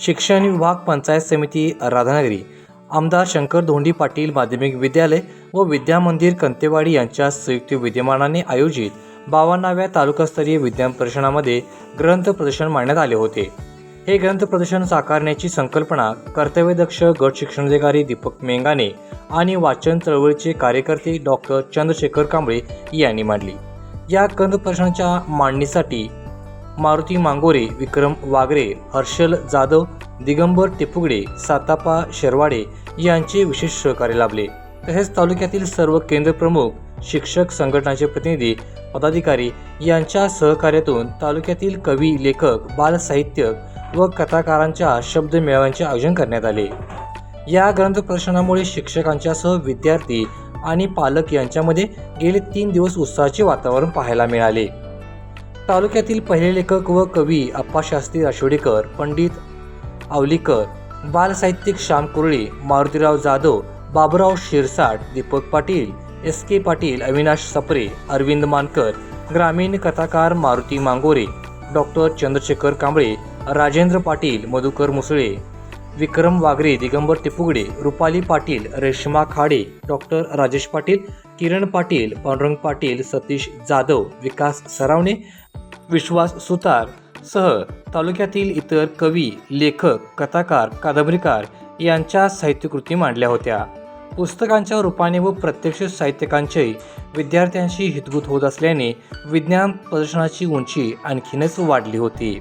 शिक्षण विभाग पंचायत समिती राधानगरी. आमदार शंकर धोंडी पाटील माध्यमिक विद्यालय व विद्यामंदिर कंतेवाडी यांच्या संयुक्त विद्यमानाने आयोजित बावन्नाव्या तालुकास्तरीय विज्ञान प्रदर्शनामध्ये ग्रंथ प्रदर्शन मांडण्यात आले होते. हे ग्रंथ प्रदर्शन साकारण्याची संकल्पना कर्तव्यदक्ष गट शिक्षणाधिकारी दीपक मेंगाने आणि वाचन चळवळीचे कार्यकर्ते डॉक्टर चंद्रशेखर कांबळे यांनी मांडली. या ग्रंथ प्रदर्शनाच्या मांडणीसाठी मारुती मांगोरे विक्रम वागरे हर्षल जाधव दिगंबर टिपुगडे सातापा शेरवाडे यांचे विशेष सहकार्य लाभले. तसेच तालुक्यातील सर्व केंद्र प्रमुख शिक्षक संघटनाचे प्रतिनिधी पदाधिकारी यांच्या सहकार्यातून तालुक्यातील कवी लेखक बालसाहित्यक व कथाकारांच्या शब्द मेळाव्यांचे आयोजन करण्यात आले. या ग्रंथ प्रदर्शनामुळे शिक्षकांच्यासह विद्यार्थी आणि पालक यांच्यामध्ये गेले तीन दिवस उत्साहाचे वातावरण पाहायला मिळाले. तालुक्यातील पहिले लेखक व कवी अप्पाशास्त्री आशोडेकर पंडित आवलीकर बालसाहित्यिक श्याम कुरळे मारुतीराव जाधव बाबुराव शिरसाट दीपक पाटील एस के पाटील अविनाश सपरे अरविंद मानकर ग्रामीण कथाकार मारुती मांगोरे डॉक्टर चंद्रशेखर कांबळे राजेंद्र पाटील मधुकर मुसळे विक्रम वागरे दिगंबर तिपुगडे रुपाली पाटील रेश्मा खाडे डॉक्टर राजेश पाटील किरण पाटील पांडुरंग पाटील सतीश जाधव विकास सरावणे विश्वास सुतार सह तालुक्यातील इतर कवी लेखक कथाकार कादंबरीकार यांच्या साहित्यकृती मांडल्या होत्या. पुस्तकांच्या रूपाने व प्रत्यक्ष साहित्यकांच्याही विद्यार्थ्यांशी हितगुत होत असल्याने विज्ञान प्रदर्शनाची उंची आणखीनच वाढली होती.